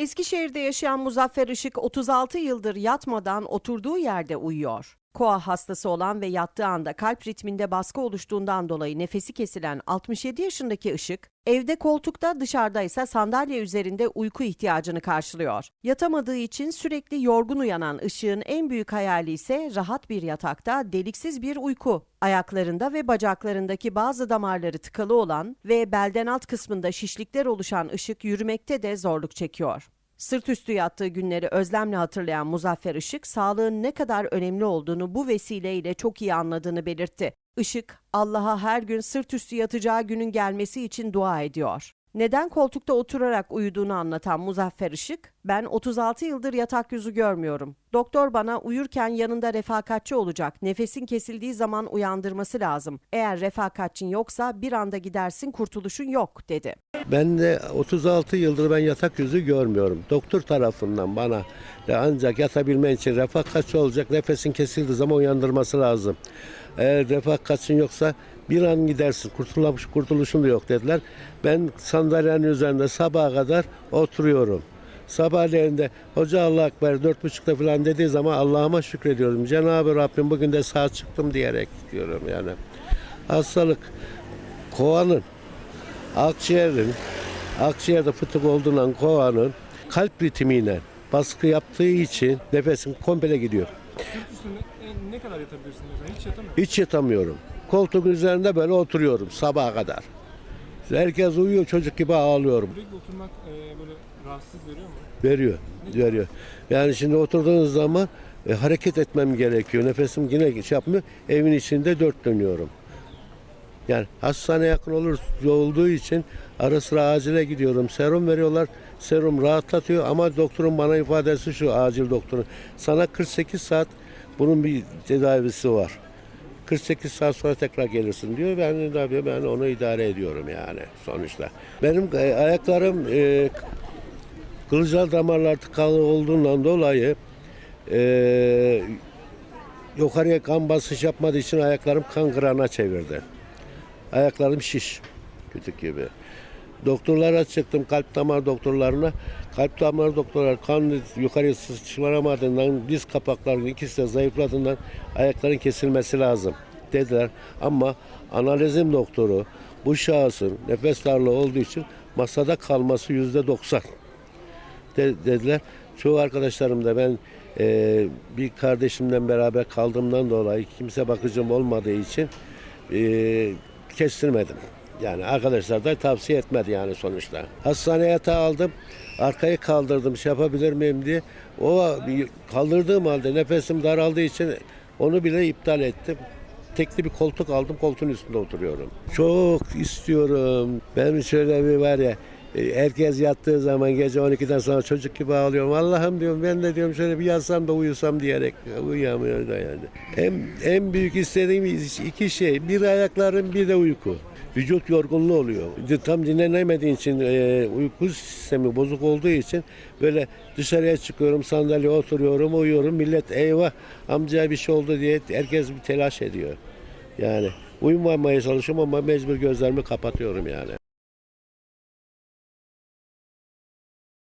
Eskişehir'de yaşayan Muzaffer Işık 36 yıldır yatmadan oturduğu yerde uyuyor. Koa hastası olan ve yattığı anda kalp ritminde baskı oluştuğundan dolayı nefesi kesilen 67 yaşındaki Işık, evde koltukta dışarıda ise sandalye üzerinde uyku ihtiyacını karşılıyor. Yatamadığı için sürekli yorgun uyanan Işık'ın en büyük hayali ise rahat bir yatakta deliksiz bir uyku. Ayaklarında ve bacaklarındaki bazı damarları tıkalı olan ve belden alt kısmında şişlikler oluşan Işık yürümekte de zorluk çekiyor. Sırt üstü yattığı günleri özlemle hatırlayan Muzaffer Işık, sağlığın ne kadar önemli olduğunu bu vesileyle çok iyi anladığını belirtti. Işık, Allah'a her gün sırt üstü yatacağı günün gelmesi için dua ediyor. Neden koltukta oturarak uyuduğunu anlatan Muzaffer Işık, ben 36 yıldır yatak yüzü görmüyorum. Doktor bana uyurken yanında refakatçi olacak, nefesin kesildiği zaman uyandırması lazım. Eğer refakatçin yoksa bir anda gidersin kurtuluşun yok dedi. Ben de 36 yıldır ben yatak yüzü görmüyorum. Doktor tarafından bana ancak yatabilmen için refakatçi olacak. Nefesin kesildiği zaman uyandırması lazım. Eğer refakatçin yoksa bir an gidersin. Kurtuluş, kurtuluşun da yok dediler. Ben sandalyenin üzerinde sabaha kadar oturuyorum. Sabahleyin de Hoca Allah Ekber dört buçukta falan dediği zaman Allah'ıma şükrediyorum. Cenab-ı Rabbim bugün de sağ çıktım diyerek diyorum yani. Hastalık kovanın akciğerin akciğerde fıtık olduğundan kovanın kalp ritmiyle baskı yaptığı için nefesim komple gidiyor. Sırt üstünde ne kadar yatabilirsiniz? Yani hiç yatamıyor. Hiç yatamıyorum. Koltuğun üzerinde böyle oturuyorum sabaha kadar. Herkes uyuyor çocuk gibi ağlıyorum. Sürekli oturmak e, böyle rahatsızlık veriyor mu? Veriyor, veriyor. Yani şimdi oturduğunuz zaman e, hareket etmem gerekiyor. Nefesim yine şey yapmıyor. Evin içinde dört dönüyorum. Yani hastane yakın olur olduğu için ara sıra acile gidiyorum. Serum veriyorlar. Serum rahatlatıyor ama doktorun bana ifadesi şu acil doktorun. Sana 48 saat bunun bir tedavisi var. 48 saat sonra tekrar gelirsin diyor. Ben tabii ben onu idare ediyorum yani sonuçta. Benim e, ayaklarım e, kılcal damarlar tıkalı olduğundan dolayı e, yukarıya kan basış yapmadığı için ayaklarım kan kırana çevirdi. Ayaklarım şiş. Kütük gibi. Doktorlara çıktım kalp damar doktorlarına. Kalp damar doktorlar kan yukarıya sıçramadığından diz kapaklarının ikisi de zayıfladığından ayakların kesilmesi lazım dediler. Ama analizim doktoru bu şahısın nefes darlığı olduğu için masada kalması yüzde doksan de- dediler. Çoğu arkadaşlarım da ben e, bir kardeşimden beraber kaldığımdan dolayı kimse bakıcım olmadığı için e, kestirmedim. Yani arkadaşlar da tavsiye etmedi yani sonuçta. Hastane yatağı aldım. Arkayı kaldırdım şey yapabilir miyim diye. O kaldırdığım halde nefesim daraldığı için onu bile iptal ettim. Tekli bir koltuk aldım. Koltuğun üstünde oturuyorum. Çok istiyorum. Ben şöyle bir var ya Herkes yattığı zaman gece 12'den sonra çocuk gibi ağlıyorum. Allah'ım diyorum ben de diyorum şöyle bir yatsam da uyusam diyerek uyuyamıyor da yani. En, en büyük istediğim iki şey. Bir ayaklarım bir de uyku. Vücut yorgunluğu oluyor. Tam dinlenemediğin için e, uyku sistemi bozuk olduğu için böyle dışarıya çıkıyorum sandalyeye oturuyorum uyuyorum. Millet eyvah amcaya bir şey oldu diye herkes bir telaş ediyor. Yani uyumamaya çalışıyorum ama mecbur gözlerimi kapatıyorum yani.